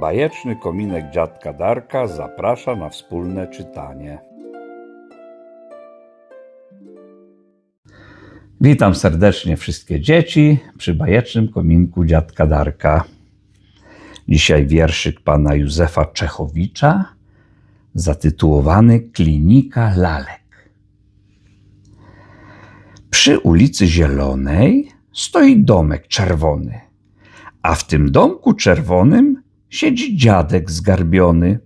Bajeczny kominek dziadka Darka zaprasza na wspólne czytanie. Witam serdecznie wszystkie dzieci przy bajecznym kominku dziadka Darka. Dzisiaj wierszyk pana Józefa Czechowicza zatytułowany Klinika Lalek. Przy ulicy Zielonej stoi domek czerwony, a w tym domku czerwonym siedzi dziadek zgarbiony.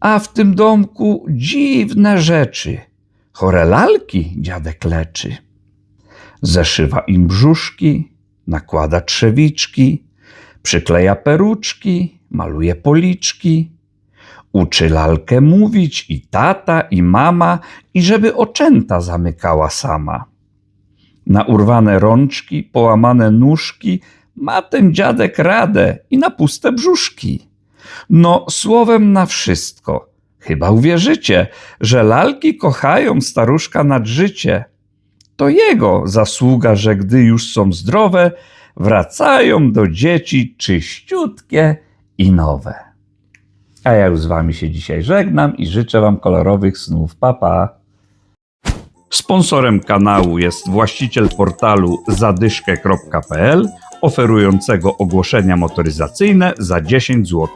A w tym domku dziwne rzeczy, chore lalki dziadek leczy. Zeszywa im brzuszki, nakłada trzewiczki, przykleja peruczki, maluje policzki. Uczy lalkę mówić i tata, i mama, i żeby oczęta zamykała sama. Na urwane rączki, połamane nóżki ma ten dziadek radę i na puste brzuszki. No, słowem na wszystko. Chyba uwierzycie, że lalki kochają staruszka nad życie. To jego zasługa, że gdy już są zdrowe, wracają do dzieci czyściutkie i nowe. A ja już z wami się dzisiaj żegnam i życzę wam kolorowych snów. Papa. Pa. Sponsorem kanału jest właściciel portalu zadyszkę.pl oferującego ogłoszenia motoryzacyjne za 10 zł.